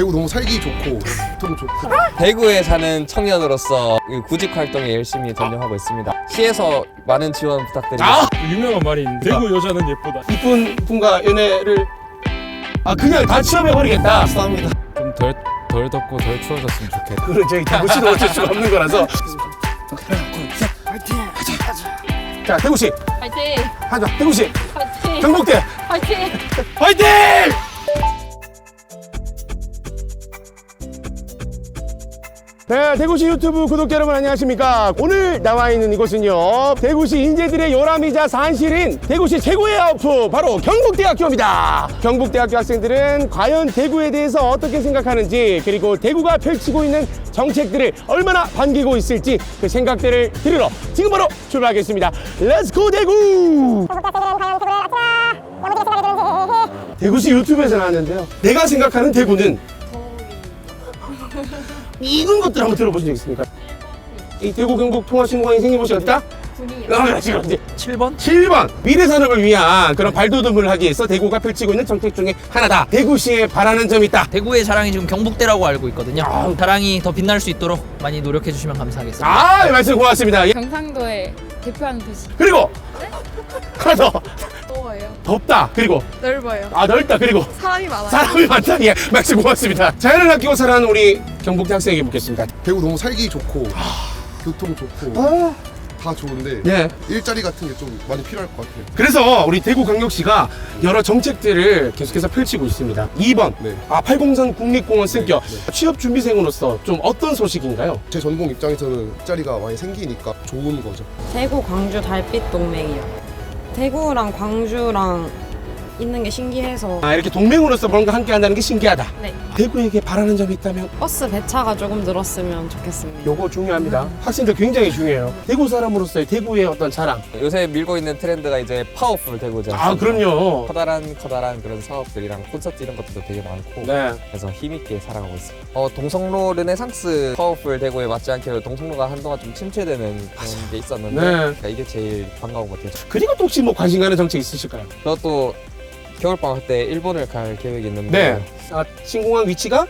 대구 너무 살기 좋고 너무 좋고 대구에 사는 청년으로서 그 구직 활동에 열심히 전념하고 있습니다. 시에서 많은 지원 부탁드립니다. 유명한 말이 있는데 대구 여자는 예쁘다. 이쁜 분과 연애를 아 그냥 다 취업해버리겠다. 감사합니다 좀 덜 덜 덥고 덜 추워졌으면 좋겠다. 그건 저희 대구시도 어쩔 수가 없는 거라서. 자 대구시 파이팅! 하자 대구시 파이팅! 경북대 파이팅! 화이팅! 네, 대구시 유튜브 구독자 여러분 안녕하십니까? 오늘 나와 있는 이곳은요, 대구시 인재들의 요람이자 산실인 대구시 최고의 아웃프 바로 경북대학교입니다. 경북대학교 학생들은 과연 대구에 대해서 어떻게 생각하는지 그리고 대구가 펼치고 있는 정책들을 얼마나 반기고 있을지 그 생각들을 들으러 지금 바로 출발하겠습니다. 렛츠고 대구! 대구시 유튜브에서 나왔는데요. 내가 생각하는 대구는 이런 것들 한번 들어보신 적 있습니까? 이 대구 경북 생긴 곳이 어디다? 군이요. 아, 지금 어디? 7번? 7번 미래 산업을 위한 그런 발돋움을 하기 위해서 대구가 펼치고 있는 정책 중에 하나다. 대구시에 바라는 점이 있다. 대구의 자랑이 지금 경북대라고 알고 있거든요. 아우. 자랑이 더 빛날 수 있도록 많이 노력해 주시면 감사하겠습니다. 아, 이 말씀 고맙습니다. 예. 경상도의 대표하는 도시 그리고 하나 더 더워요. 덥다. 그리고 넓어요. 아 넓다. 그리고 사람이 많아요. 사람이 많다. 예, 말씀 고맙습니다. 자연을 아끼고 살아가는 우리 경북대 학생에게 묻겠습니다. 대구 너무 살기 좋고 교통 좋고 아, 다 좋은데 예. 일자리 같은 게 좀 많이 필요할 것 같아요 그래서 우리 대구광역시가 여러 정책들을 계속해서 펼치고 있습니다. 2번, 네. 아 팔공산 국립공원 승격 네, 취업 준비생으로서 좀 어떤 소식인가요? 제 전공 입장에서는 일자리가 많이 생기니까 좋은 거죠 대구 광주 달빛 동맹이요. 대구랑 광주랑 있는 게 신기해서 아 이렇게 동맹으로서 뭔가 함께 한다는 게 신기하다. 네. 대구에게 바라는 점이 있다면 버스 배차가 조금 늘었으면 좋겠습니다. 요거 중요합니다. 학생들 굉장히 중요해요. 대구 사람으로서의 대구의 어떤 자랑. 요새 밀고 있는 트렌드가 이제 파워풀 대구죠. 아 그럼요. 커다란 커다란 그런 사업들이랑 콘서트 이런 것들도 되게 많고 네. 그래서 힘있게 살아가고 있습니다. 어, 동성로 르네상스 파워풀 대구에 맞지 않게 동성로가 한동안 좀 침체되는 그런 게 있었는데 네. 그러니까 이게 제일 반가운 것 같아요. 그리고 또 혹시 뭐 관심 가는 정책 있으실까요? 저도 겨울 방학 때 일본을 갈 계획이 있는데 네. 아 신공항 위치가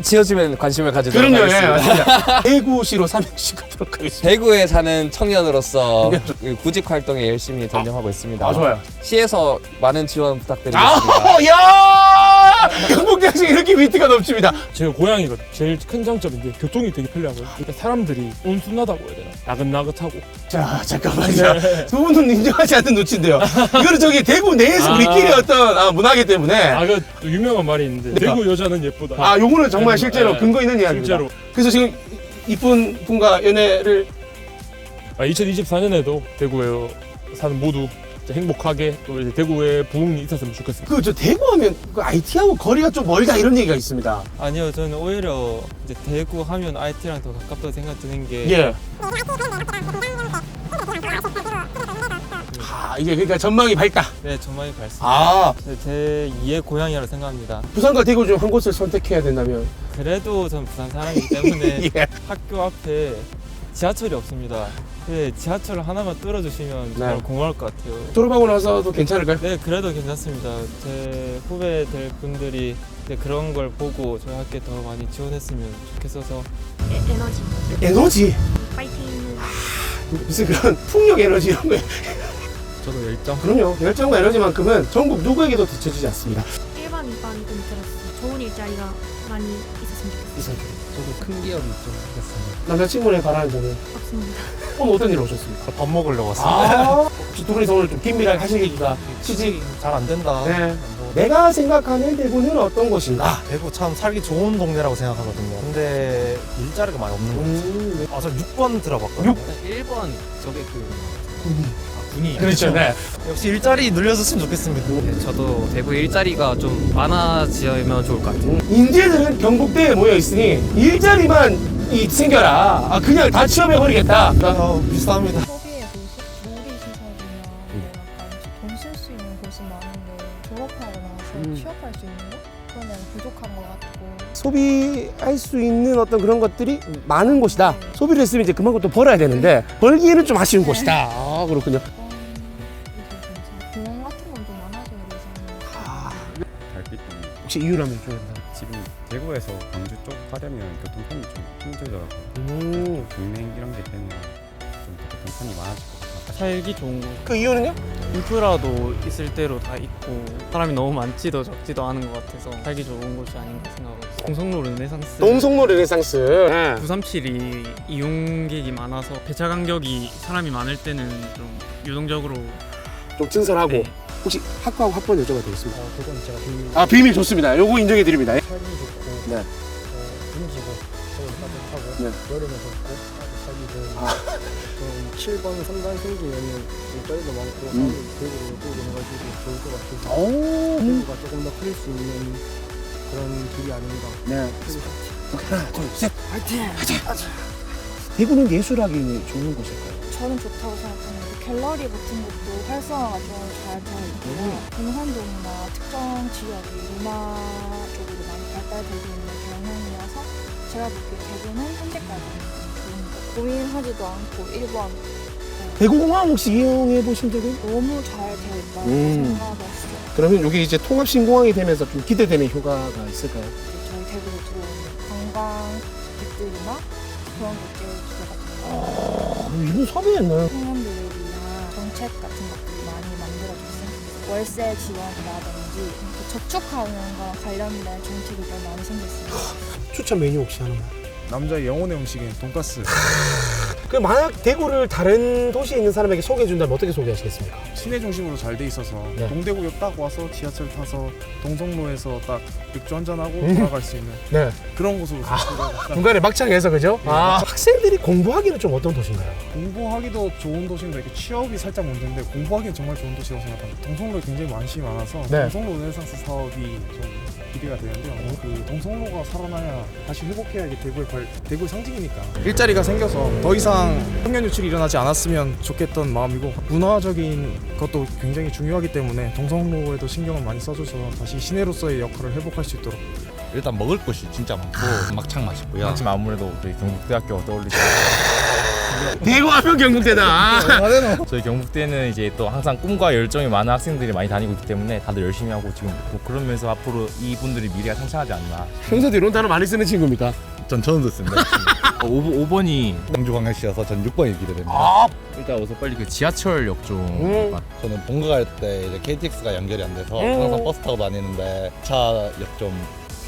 지어지면 관심을 가지도록 그럼요. 예, 하겠습니다. 맞습니다. 대구시로 삼행시 가도록 하겠습니다. 대구에 사는 청년으로서 그 구직 활동에 열심히 전념하고 있습니다. 아 좋아요. 시에서 많은 지원 부탁드리겠습니다. 아, 야! 경북대학생 이렇게 위트가 넘칩니다. 제가 고향이가 제일 큰 장점인데 교통이 되게 편리하고요. 그러니까 사람들이 온순하다고 해야 되나? 나긋나긋하고. 자, 잠깐만요. 두 분은 인정하지 않는 눈치인데요. 이거는 저기 대구 내에서 아. 우리끼리 어떤 아, 문화기 때문에. 아, 그 유명한 말이 있는데 대구 여자는 예쁘다. 아, 요거는 정말 네, 실제로 네. 근거 있는 이야기입니다. 실제로. 그래서 지금 이쁜 분과 연애를 아, 2024년에도 대구에 사는 모두 행복하게 또 이제 대구에 부흥이 있었으면 좋겠습니다. 그 저 대구 하면 그 IT하고 거리가 좀 멀다 이런 얘기가 있습니다. 아니요, 저는 오히려 이제 대구 하면 IT랑 더 가깝다고 생각 드는 게 예. 아, 이게 그러니까 전망이 밝다. 네, 전망이 밝습니다. 아, 네, 제 2의 고향이라고 생각합니다. 부산과 대구 중 한 곳을 선택해야 된다면. 그래도 전 부산 사람이기 때문에 예. 학교 앞에 지하철이 없습니다. 네, 지하철 하나만 뚫어주시면 정말 네. 고마울 것 같아요. 졸업하고 나서도 괜찮을까요? 네, 그래도 괜찮습니다. 제 후배 될 분들이 이제 그런 걸 보고 저희 학교에 더 많이 지원했으면 좋겠어서 에너지. 에너지. 파이팅. 무슨 그런 풍력 에너지 이런 거. 저도 열정. 그럼요. 열정과 에너지만큼은 전국 누구에게도 뒤처지지 않습니다. 1번, 2번 좀 들었어요. 좋은 일자리가 많이 있었으면 좋겠어요. 이상태. 저도 큰 기업이 좀 하겠습니다. 남자친구네 바라는 점이 없습니다. 오늘 어떤 일 오셨습니까? 밥 먹으려고 아, 혹시 두 분이서 오늘 좀 긴밀하게 하실 얘기가 취직. 잘안 된다. 네. 내가 생각하는 대구는 어떤 곳인가? 대구 참 살기 좋은 동네라고 생각하거든요. 근데 일자리가 많이 없는 것 같아요. 음, 네. 아, 저 6번 들어봤거든요. 1번 저게 그 아, 군이. 그렇죠. 네. 역시 일자리 늘려줬으면 좋겠습니다. 저도 대구 일자리가 좀 많아지면 좋을 것 같아요. 인재들은 경북대에 모여 있으니 일자리만 이 생겨라. 아, 그냥 다 취업해버리겠다. 아, 비슷합니다. 소비의 도시, 놀이시설이나 뭐 약간 돈쓸 수 있는 곳이 많은데 졸업하고 나서 음. 취업할 수 있는 거? 그건 약간 부족한 것 같고 소비할 수 있는 어떤 그런 것들이 많은 곳이다. 소비를 했으면 이제 그만큼 또 벌어야 되는데 벌기에는 좀 아쉬운 곳이다. 아, 그렇군요. 혹시 이유라면 좀. 지금 대구에서 광주 쪽 가려면 교통편이 좀 힘들더라고요. 음. 동행 이런 게 되면 좀 교통편이 많아질 것 같아요. 살기 좋은 곳. 그 이유는요? 인프라도 있을 대로 다 있고 사람이 너무 많지도 적지도 않은 것 같아서 살기 좋은 곳이 아닌가 생각하고 있어요. 동성로 르네상스. 동성로 르네상스. 네. 937이 이용객이 많아서 배차 간격이 사람이 많을 때는 좀 유동적으로 좀 증설하고 네. 혹시 학과하고 학번 여쭤봐도 되겠습니다. 어, 그건 제가 비밀 아 비밀 좋습니다. 요거 인정해 드립니다. 살기 좋고 네. 어, 굶지고 서울 따뜻하고 네. 여름에 덥고 살기 좋은 아. 좀 7번 3단 생기면은 일자리도 많고 음. 사람들이 대구로 또 오가지고 좋을 것 같아서 오. 대구가 조금 더클수 있는 그런 길이 아닌가 네. 하나, 둘, 셋. 화이팅! 화이팅! 대구는 예술하기 좋은 곳일까요? 저는 좋다고 생각합니다. 갤러리 같은 것도 활성화가 좀 잘 되어 있고요. 공산동이나 특정 지역이 문화 쪽으로 많이 발달되고 있는 경향이어서 제가 보기에 대구는 현재까지는 좀 좋은 것 고민하지도 않고 1번 대구공항 혹시 이용해 보신 적은? 너무 잘 되어 있다고 음. 생각했어요. 그러면 이게 이제 통합 신공항이 되면서 좀 기대되는 효과가 있을까요? 저희 대구로 들어오는 관광객들이나 그런 것들 기대가 됩니다. 아, 이분 섭외했나요? 청년들을 위한 정책 같은 것들이 많이 만들어졌어요. 월세 지원이라든지 이렇게 저축하는 거랑 관련된 정책이 좀 많이 생겼어요. 추천 메뉴 혹시 하나만. 남자의 영혼의 음식인 돈가스. 그 만약 대구를 다른 도시에 있는 사람에게 소개해 준다면 어떻게 소개하시겠습니까? 시내 중심으로 잘 돼 있어서 네. 동대구역 딱 와서 지하철 타서 동성로에서 딱 맥주 한잔 하고 음. 돌아갈 수 있는 네. 그런 곳으로 아. 중간에 막창해서 그죠? 아, 학생들이 공부하기는 좀 어떤 도시인가요? 공부하기도 좋은 도시인데 이렇게 취업이 살짝 문제인데 공부하기는 정말 좋은 도시라고 생각합니다. 동성로에 굉장히 관심이 많아서 네. 동성로 르네상스 사업이 좀 기대가 되는데요. 그 동성로가 살아나야 다시 회복해야 이게 대구의 발, 대구의 상징이니까 일자리가 생겨서 더 이상 청년 유출이 일어나지 않았으면 좋겠던 마음이고 문화적인 것도 굉장히 중요하기 때문에 동성로에도 신경을 많이 써줘서 다시 시내로서의 역할을 회복할 수 있도록 일단 먹을 것이 진짜 많고 막창 맛있고요. 하지만 아무래도 저희 경북대학교 떠올리죠. 대구하면 경북대다. 저희 경북대는 이제 또 항상 꿈과 열정이 많은 학생들이 많이 다니고 있기 때문에 다들 열심히 하고 지금 뭐 그러면서 앞으로 이분들이 미래가 창창하지 않나. 평소에 이런 단어 많이 쓰는 친구입니까? 전 처음 듣습니다. 5, 5번이 광주 광역시여서 전 6번이 기대됩니다. 아, 일단 우선 빨리 그 지하철역 좀. 음. 저는 본가 갈 때 이제 KTX가 연결이 안 돼서 음. 항상 버스 타고 다니는데 차역 좀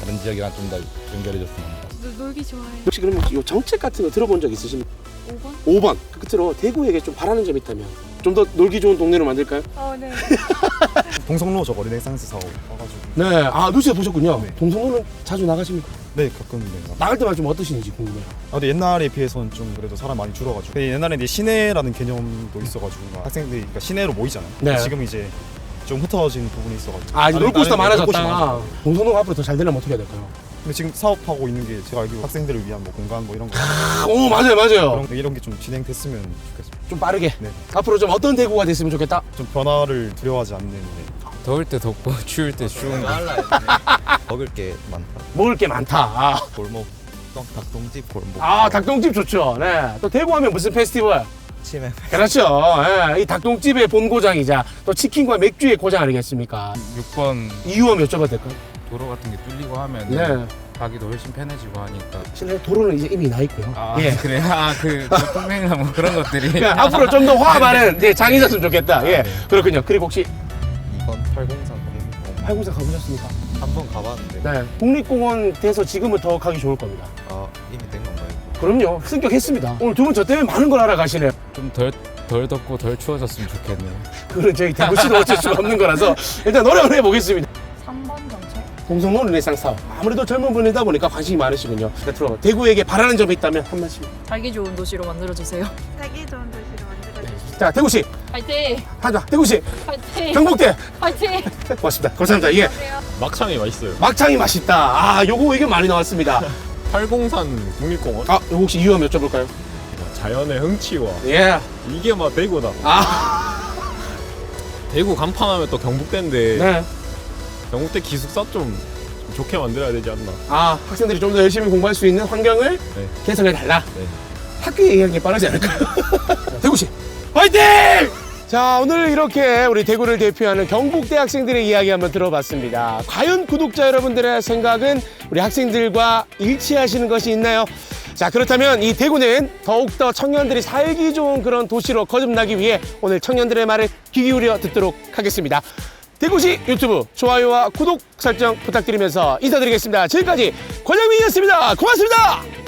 다른 지역이랑 좀 더 연결해줬으면 합니다. 놀기 좋아해. 혹시 그러면 이 정책 같은 거 들어본 적 있으십니까? 5번? 5번. 끝으로 대구에게 좀 바라는 점이 있다면 좀 더 놀기 좋은 동네로 만들까요? 어, 네. 동성로 저거 르네상스 사업 와가지고 네. 아, 뉴스에 보셨군요. 동성로는 자주 나가십니까? 네 가끔 네. 나갈 때마다 좀 어떠신지 궁금해요. 아, 근데 옛날에 비해서는 좀 그래도 사람 많이 줄어가지고 근데 옛날에 이제 시내라는 개념도 있어가지고 막 학생들이 그러니까 시내로 모이잖아요 네. 지금 이제 좀 흩어진 부분이 있어가지고 아, 이제 놀 곳이 더 많아졌다. 동성로가 앞으로 더 잘 되려면 어떻게 해야 될까요? 근데 지금 사업하고 있는 게 제가 알기로 학생들을 위한 뭐 공간 뭐 이런 거 아, 오, 맞아요, 맞아요. 그런, 이런 게 좀 진행됐으면 좋겠습니다 좀 빠르게. 네. 앞으로 좀 어떤 대구가 됐으면 좋겠다. 좀 변화를 두려워하지 않는 네. 더울 때 덥고 추울 때 추운 거. 먹을 게 많다. 먹을 게 많다. 아, 골목, 똥, 닭똥집 골목. 아 닭똥집 좋죠. 네. 또 대구 하면 무슨 페스티벌? 치매. 그렇죠. 예, 이 닭똥집의 본고장이자 또 치킨과 맥주의 고장 아니겠습니까? 6번 이유 한번 여쭤봐도 될까요? 도로 같은 게 뚫리고 하면 네. 가기도 훨씬 편해지고 하니까 실내 도로는 이제 이미 나 있고요. 아 예. 그래 아그 교통행이나 뭐 그런 것들이 그러니까 앞으로 좀 더 화합하는 이제 장이 있었으면 좋겠다. 예. 그렇군요. 그리고 혹시 2번 803 공공. 팔공사 가보셨습니까? 한번 가봤는데 네. 국립공원 돼서 지금은 더 가기 좋을 겁니다. 아 이미 된 건가요? 그럼요. 승격했습니다. 오늘 두 분 저 때문에 많은 걸 알아가시네요. 좀덜 덜 덥고 덜 추워졌으면 좋겠네요. 그건 저희 대구시도 어쩔 수가 없는 거라서 일단 노력을 해보겠습니다. 3번 정책? 동성로 르네상 사업. 아무래도 젊은 분이다 보니까 관심이 많으시군요. 끝으로 대구에게 바라는 점이 있다면 한 말씀. 살기 좋은 도시로 만들어주세요. 살기 좋은 도시로 만들어주세요. 자, 대구시. 파이팅! 하자. 대구시. 파이팅! 경북대. 파이팅! 고맙습니다. 감사합니다. 예. 막창이 맛있어요. 막창이 맛있다. 아, 요거 의견 많이 나왔습니다. 팔공산 국립공원. 아, 요거 혹시 이유 한번 여쭤볼까요? 자연의 흥취와 예. 이게 막 대구다. 아, 대구 간판하면 또 경북대인데 네. 경북대 기숙사 좀, 좀 좋게 만들어야 되지 않나. 아, 학생들이 좀 더 열심히 공부할 수 있는 환경을 네. 개선해 달라. 네. 학교 얘기하는 게 빠르지 않을까요? 대구시. 화이팅! 자, 오늘 이렇게 우리 대구를 대표하는 경북대 학생들의 이야기 한번 들어봤습니다. 과연 구독자 여러분들의 생각은 우리 학생들과 일치하시는 것이 있나요? 자, 그렇다면 이 대구는 더욱더 청년들이 살기 좋은 그런 도시로 거듭나기 위해 오늘 청년들의 말을 귀 기울여 듣도록 하겠습니다. 대구시 유튜브 좋아요와 구독 설정 부탁드리면서 인사드리겠습니다. 지금까지 권영민이었습니다. 고맙습니다.